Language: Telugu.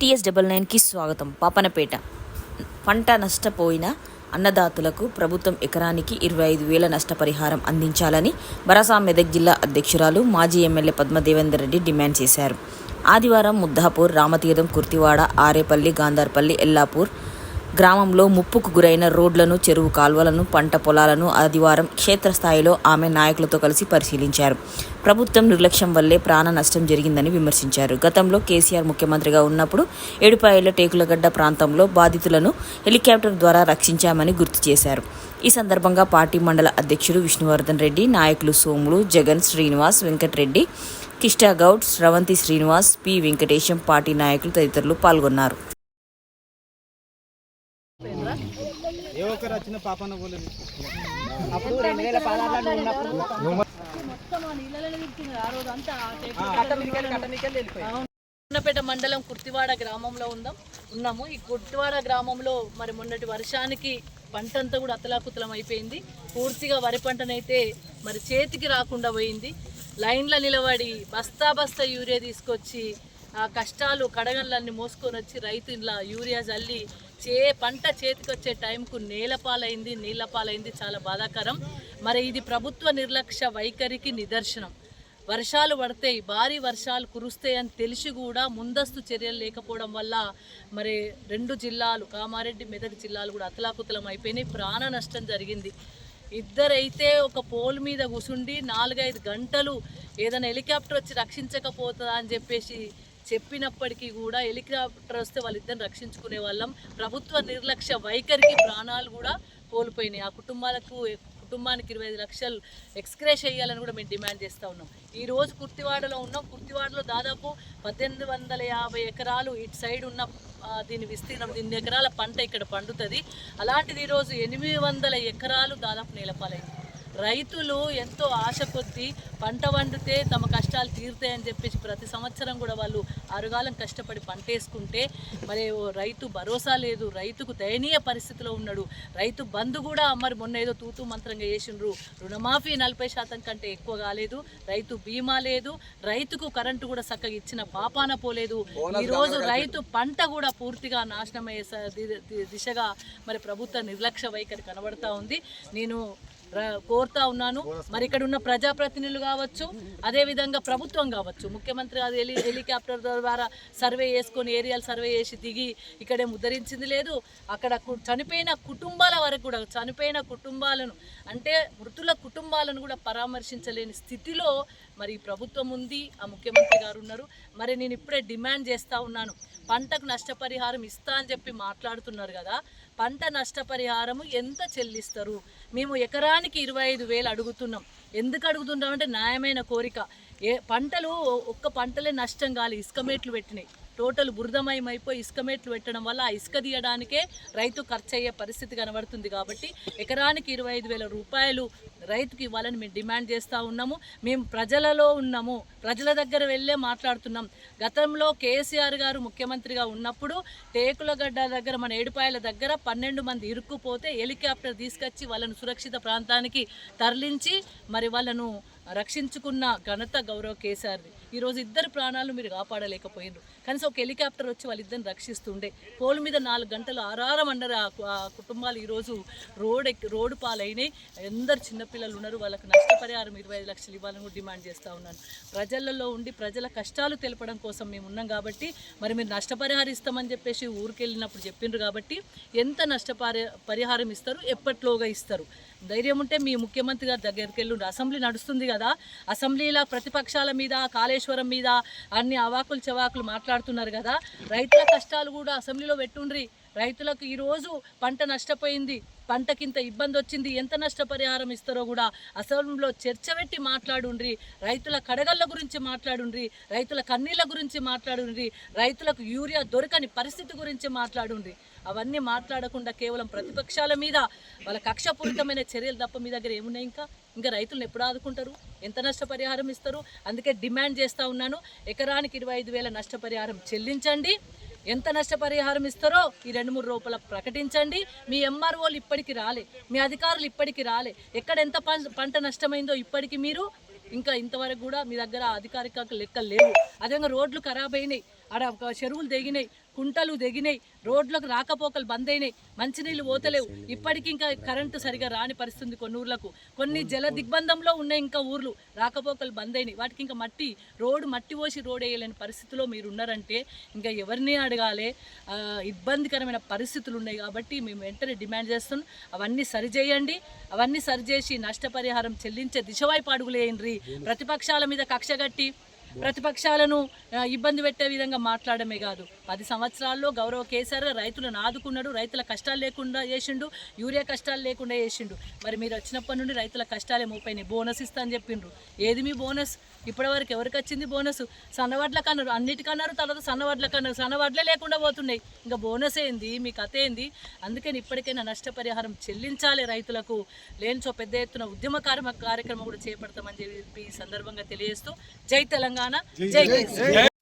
టీఎస్ డబల్ నైన్కి స్వాగతం. పాపనపేట. పంట నష్టపోయిన అన్నదాతలకు ప్రభుత్వం ఎకరానికి ఇరవై ఐదు వేల నష్టపరిహారం అందించాలని బరాసా మెదక్ జిల్లా అధ్యక్షురాలు మాజీ ఎమ్మెల్యే పద్మదేవేందర్ రెడ్డి డిమాండ్ చేశారు. ఆదివారం ముద్దాపూర్ రామతీర్థం కుర్తివాడ ఆరేపల్లి గాంధార్పల్లి ఎల్లాపూర్ గ్రామంలో ముప్పుకు గురైన రోడ్లను చెరువు కాల్వలను పంట పొలాలను ఆదివారం క్షేత్రస్థాయిలో ఆమె నాయకులతో కలిసి పరిశీలించారు. ప్రభుత్వం నిర్లక్ష్యం వల్లే ప్రాణ నష్టం జరిగిందని విమర్శించారు. గతంలో కేసీఆర్ ముఖ్యమంత్రిగా ఉన్నప్పుడు ఏడుపాయల టేకులగడ్డ ప్రాంతంలో బాధితులను హెలికాప్టర్ ద్వారా రక్షించామని గుర్తు చేశారు. ఈ సందర్భంగా పార్టీ మండల అధ్యక్షుడు విష్ణువర్ధన్ రెడ్డి నాయకులు సోములు జగన్ శ్రీనివాస్ వెంకటరెడ్డి కిష్టాగౌడ్ స్రవంతి శ్రీనివాస్ పి వెంకటేశం పార్టీ నాయకులు తదితరులు పాల్గొన్నారు. ఏ ఒక్కరు వచ్చిన పాపన్న పోలేదు అప్పుడు రెండు వేల పదహారులో ఉన్నప్పుడు ఉన్నపేట మండలం కుర్తివాడ గ్రామంలో ఉందాం ఉన్నాము. ఈ కుర్తివాడ గ్రామంలో మరి మొన్నటి వర్షానికి పంట అంతా కూడా అతలాకుతలం అయిపోయింది. పూర్తిగా వరి పంటనైతే మరి చేతికి రాకుండా పోయింది. లైన్లో నిలబడి బస్తా బస్తా యూరియా తీసుకొచ్చి కష్టాలు కడగళ్ళన్ని మోసుకొని వచ్చి రైతు ఇలా యూరియా జల్లి చే పంట చేతికి వచ్చే టైంకు నేలపాలైంది నీళ్ళపాలైంది చాలా బాధాకరం. మరి ఇది ప్రభుత్వ నిర్లక్ష్య వైఖరికి నిదర్శనం. వర్షాలు పడతాయి భారీ వర్షాలు కురుస్తాయని తెలిసి కూడా ముందస్తు చర్యలు లేకపోవడం వల్ల మరి రెండు జిల్లాలు కామారెడ్డి మెదక్ జిల్లాలు కూడా అతలాకుతలం అయిపోయినాయి ప్రాణ నష్టం జరిగింది. ఇద్దరైతే ఒక పోల్ మీద కూసుండి నాలుగైదు గంటలు ఏదైనా హెలికాప్టర్ వచ్చి రక్షించకపోతుందా అని చెప్పేసి చెప్పినప్పటికీ కూడా హెలికాప్టర్ వస్తే వాళ్ళిద్దరిని రక్షించుకునే వాళ్ళం. ప్రభుత్వ నిర్లక్ష్య వైఖరికి ప్రాణాలు కూడా కోల్పోయినాయి. ఆ కుటుంబాలకు కుటుంబానికి ఇరవై ఐదు లక్షలు ఎక్స్క్రేష్ చేయాలని కూడా మేము డిమాండ్ చేస్తూ ఉన్నాం. ఈ రోజు కుర్తివాడలో ఉన్నాం. కుర్తివాడలో దాదాపు పద్దెనిమిది వందల యాభై ఎకరాలు ఇటు సైడ్ ఉన్న దీని విస్తీర్ణం దీని ఎకరాల పంట ఇక్కడ పండుతుంది. అలాంటిది ఈరోజు ఎనిమిది వందల ఎకరాలు దాదాపు నేలపాలైంది. రైతులు ఎంతో ఆశ కొద్దీ పంట వండితే తమ కష్టాలు తీరుతాయని చెప్పేసి ప్రతి సంవత్సరం కూడా వాళ్ళు అరుగాలం కష్టపడి పంట వేసుకుంటే మరి రైతు భరోసా లేదు రైతుకు దయనీయ పరిస్థితిలో ఉన్నాడు రైతు బంధు కూడా మరి మొన్న ఏదో తూతూ మంత్రంగా చేసిండ్రు రుణమాఫీ నలభై శాతం కంటే ఎక్కువ కాలేదు రైతు బీమా లేదు రైతుకు కరెంటు కూడా చక్కగా ఇచ్చిన పాపాన పోలేదు ఈ రోజు రైతు పంట కూడా పూర్తిగా నాశనమయ్యే దిశగా మరి ప్రభుత్వ నిర్లక్ష్య వైఖరి కనబడతా ఉంది. నేను కోరుతా ఉన్నాను. మరి ఇక్కడ ఉన్న ప్రజాప్రతినిధులు కావచ్చు అదే విధంగా ప్రభుత్వం కావచ్చు. ముఖ్యమంత్రి అది హెలి హెలికాప్టర్ ద్వారా సర్వే చేసుకొని ఏరియాలు సర్వే చేసి దిగి ఇక్కడే ఉద్ధరించింది లేదు. అక్కడ చనిపోయిన కుటుంబాల వరకు కూడా చనిపోయిన కుటుంబాలను అంటే మృతుల కుటుంబాలను కూడా పరామర్శించలేని స్థితిలో మరి ప్రభుత్వం ఉంది. ఆ ముఖ్యమంత్రి గారు ఉన్నారు. మరి నేను ఇప్పుడే డిమాండ్ చేస్తా ఉన్నాను. పంటకు నష్టపరిహారం ఇస్తా అని చెప్పి మాట్లాడుతున్నారు కదా. పంట నష్టపరిహారము ఎంత చెల్లిస్తారు? మేము ఎకరానికి ఇరవై ఐదు వేలు అడుగుతున్నాం. ఎందుకు అడుగుతున్నాం అంటే న్యాయమైన కోరిక. ఏ పంటలు ఒక్క పంటలే నష్టం కాలి ఇసుక మెట్లు పెట్టినాయి. టోటల్ బురదమయమైపోయి ఇసుక మెట్లు పెట్టడం వల్ల ఆ ఇసుక తీయడానికే రైతు ఖర్చు అయ్యే పరిస్థితి కనబడుతుంది కాబట్టి ఎకరానికి ఇరవై ఐదు వేల రూపాయలు రైతుకి ఇవ్వాలని మేము డిమాండ్ చేస్తూ ఉన్నాము. మేము ప్రజలలో ఉన్నాము. ప్రజల దగ్గర వెళ్ళే మాట్లాడుతున్నాం. గతంలో కేసీఆర్ గారు ముఖ్యమంత్రిగా ఉన్నప్పుడు టేకులగడ్డ దగ్గర మన ఏడుపాయల దగ్గర పన్నెండు మంది ఇరుక్కుపోతే హెలికాప్టర్ తీసుకొచ్చి వాళ్ళను సురక్షిత ప్రాంతానికి తరలించి మరి వాళ్ళను రక్షించుకున్న ఘనత గౌరవ కేసీఆర్ది. ఈరోజు ఇద్దరు ప్రాణాలు మీరు కాపాడలేకపోయినారు కనీసం ఒక హెలికాప్టర్ వచ్చి వాళ్ళిద్దరిని రక్షిస్తుండే. పోల్ మీద నాలుగు గంటలు ఆరారం అన్నారు ఆ కుటుంబాలు ఈరోజు రోడ్ ఎక్కి రోడ్డు పాలైనాయి. ఎందరు చిన్నపిల్లలు ఉన్నారు. వాళ్ళకు నష్టపరిహారం ఇరవై ఐదు లక్షలు ఇవ్వాలని కూడా డిమాండ్ చేస్తూ ఉన్నాను. ప్రజలలో ఉండి ప్రజల కష్టాలు తెలపడం కోసం మేము ఉన్నాం కాబట్టి మరి మీరు నష్టపరిహారం ఇస్తామని చెప్పేసి ఊరికెళ్ళినప్పుడు చెప్పిండ్రు కాబట్టి ఎంత నష్టపరి పరిహారం ఇస్తారు? ఎప్పట్లోగా ఇస్తారు? ధైర్యం ఉంటే మీ ముఖ్యమంత్రి గారి దగ్గరికి వెళ్ళి అసెంబ్లీ నడుస్తుంది కదా. అసెంబ్లీలో ప్రతిపక్షాల మీద కాళేశ్వరం మీద అన్ని అవాకులు చవాకులు మాట్లాడుతున్నారు కదా. రైతుల కష్టాలు కూడా అసెంబ్లీలో పెట్టుండ్రి. రైతులకు ఈరోజు పంట నష్టపోయింది. పంటకింత ఇబ్బంది వచ్చింది. ఎంత నష్టపరిహారం ఇస్తారో కూడా అసెంబ్లీలో చర్చ పెట్టి మాట్లాడుండ్రి. రైతుల కడగళ్ళ గురించి మాట్లాడుండ్రి. రైతుల కన్నీళ్ళ గురించి మాట్లాడుండ్రి. రైతులకు యూరియా దొరకని పరిస్థితి గురించి మాట్లాడుండ్రి. అవన్నీ మాట్లాడకుండా కేవలం ప్రతిపక్షాల మీద వాళ్ళ కక్షపూరితమైన చర్యలు తప్ప మీ దగ్గర ఏమున్నాయి ఇంకా? ఇంకా రైతులను ఎప్పుడు ఆదుకుంటారు? ఎంత నష్టపరిహారం ఇస్తారు? అందుకే డిమాండ్ చేస్తూ ఉన్నాను. ఎకరానికి ఇరవై ఐదు వేల నష్టపరిహారం చెల్లించండి. ఎంత నష్టపరిహారం ఇస్తారో ఈ రెండు మూడు రూపాయల ప్రకటించండి. మీ ఎంఆర్ఓలు ఇప్పటికి రాలే. మీ అధికారులు ఇప్పటికి రాలే. ఎక్కడ ఎంత పంట నష్టమైందో ఇప్పటికి మీరు ఇంకా ఇంతవరకు కూడా మీ దగ్గర అధికారిక లెక్కలు లేవు. అదేవిధంగా రోడ్లు ఖరాబ్ అయినాయి. ఆడ ఒక చెరువులు తెగినాయి కుంటలు తెగినాయి రోడ్లకు రాకపోకలు బంద్ అయినాయి మంచినీళ్ళు పోతలేవు. ఇప్పటికీ ఇంకా కరెంటు సరిగా రాని పరిస్థితి కొన్ని ఊర్లకు కొన్ని జల దిగ్బంధంలో ఉన్నాయి ఇంకా ఊర్లు రాకపోకలు బంద్ అయినాయి వాటికి ఇంకా మట్టి రోడ్డు మట్టి పోసి రోడ్ వేయలేని పరిస్థితిలో మీరు ఉన్నారంటే ఇంకా ఎవరిని అడగాలి? ఇబ్బందికరమైన పరిస్థితులు ఉన్నాయి కాబట్టి మేము వెంటనే డిమాండ్ చేస్తున్నాం. అవన్నీ సరిచేయండి అవన్నీ సరిచేసి నష్టపరిహారం చెల్లించే దిశవైపు అడుగులేయండి ప్రతిపక్షాల మీద కక్ష కట్టి ప్రతిపక్షాలను ఇబ్బంది పెట్టే విధంగా మాట్లాడమే కాదు. పది సంవత్సరాల్లో గౌరవ కేసీఆర్ రైతులను ఆదుకున్నాడు రైతుల కష్టాలు లేకుండా చేసిండు యూరియా కష్టాలు లేకుండా చేసిండు. మరి మీరు వచ్చినప్పటి నుండి రైతుల కష్టాలే మోపోయినాయి బోనస్ ఇస్తా అని చెప్పిండ్రు. ఏది మీ బోనస్? ఇప్పటివరకు ఎవరికి వచ్చింది బోనస్? సన్నవాడ్లకు అన్నారు అన్నిటికన్నారు తర్వాత సన్నవాడ్లకు అన్నారు సన్నవడ్లే లేకుండా పోతున్నాయి. ఇంకా బోనస్ ఏంది? మీ కథ ఏంది? అందుకని ఇప్పటికైనా నష్టపరిహారం చెల్లించాలి రైతులకు. లేనిచో పెద్ద ఎత్తున ఉద్యమ కార్యక్రమం కూడా చేపడతామని చెప్పి ఈ సందర్భంగా తెలియజేస్తూ జై తెలంగాణ. జై కేసీఆర్